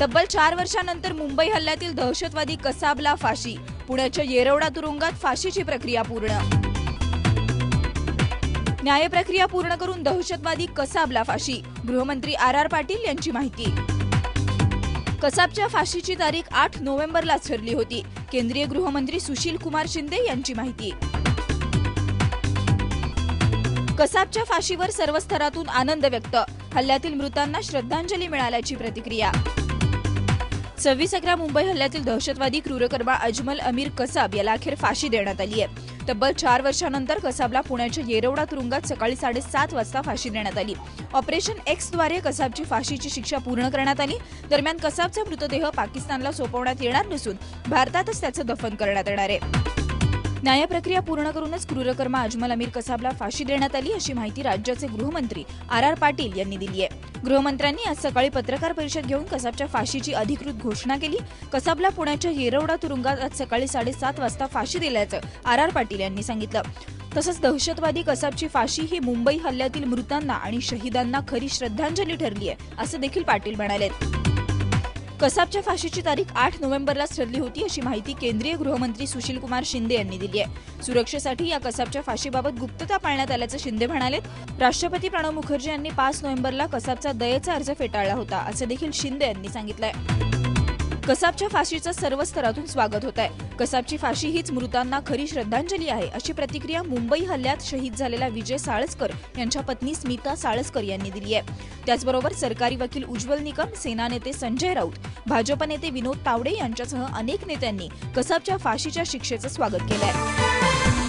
तब्बल चार वर्षानंतर मुंबई हल्ल्यातील दहशतवादी कसाबला फाशी. पुण्याच्या येरवडा तुरुंगात फाशीची प्रक्रिया पूर्ण. न्यायप्रक्रिया पूर्ण करून दहशतवादी कसाबला फाशी. गृहमंत्री आर आर पाटील यांची माहिती. कसाबच्या फाशीची तारीख आठ नोव्हेंबरलाच ठरली होती. केंद्रीय गृहमंत्री सुशील कुमार शिंदे यांची माहिती. कसाबच्या फाशीवर सर्व स्तरातून आनंद व्यक्त. हल्ल्यातील मृतांना श्रद्धांजली मिळाल्याची प्रतिक्रिया. सव्वीस अकरा मुंबई हल्ल्यातील दहशतवादी क्रूरकर्मा अजमल अमीर कसाब याला अखेर फाशी देण्यात आली आहे. तब्बल चार वर्षानंतर कसाबला पुण्याच्या येरवडा तुरुंगात सकाळी साडेसात वाजता फाशी देण्यात आली. ऑपरेशन एक्सद्वारे कसाबची फाशीची शिक्षा पूर्ण करण्यात आली. दरम्यान कसाबचा मृतदेह पाकिस्तानला सोपवण्यात येणार नसून भारतातच त्याचं दफन करण्यात येणार आहे. न्यायप्रक्रिया पूर्ण करूनच क्रूरकर्मा अजमल अमीर कसाबला फाशी देण्यात आली अशी माहिती राज्याचे गृहमंत्री आर आर पाटील यांनी दिली आहे. गृहमंत्र्यांनी आज सकाळी पत्रकार परिषद घेऊन कसाबच्या फाशीची अधिकृत घोषणा केली. कसाबला पुण्याच्या येरवडा तुरुंगात आज सकाळी साडेसात वाजता फाशी दिल्याचं आर आर पाटील यांनी सांगितलं. तसंच दहशतवादी कसाबची फाशी ही मुंबई हल्ल्यातील मृतांना आणि शहीदांना खरी श्रद्धांजली ठरली आहे असं देखील पाटील म्हणाले कसाबच्या फाशीची तारीख आठ नोव्हेंबरलाच ठरली होती अशी माहिती केंद्रीय गृहमंत्री सुशील कुमार शिंदे यांनी दिली आहे. सुरक्षेसाठी या कसाबच्या फाशीबाबत गुप्तता पाळण्यात आल्याचं शिंदे म्हणाले राष्ट्रपती प्रणव मुखर्जी यांनी पाच नोव्हेंबरला कसाबचा दयेचा अर्ज फेटाळला होता असं देखील शिंदे यांनी सांगितलंय. कसाबच्या फाशीचं सर्व स्तरातून स्वागत होत आहे. कसाबची फाशी हीच मृतांना खरी श्रद्धांजली आहे अशी प्रतिक्रिया मुंबई हल्ल्यात शहीद झालेला विजय साळसकर यांच्या पत्नी स्मिता साळसकर यांनी दिली आहे. त्याचबरोबर सरकारी वकील उज्ज्वल निकम सेना नेते संजय राऊत भाजप नेते विनोद तावडे यांच्यासह अनेक नेत्यांनी कसाबच्या फाशीच्या शिक्षेचं स्वागत केलं आहे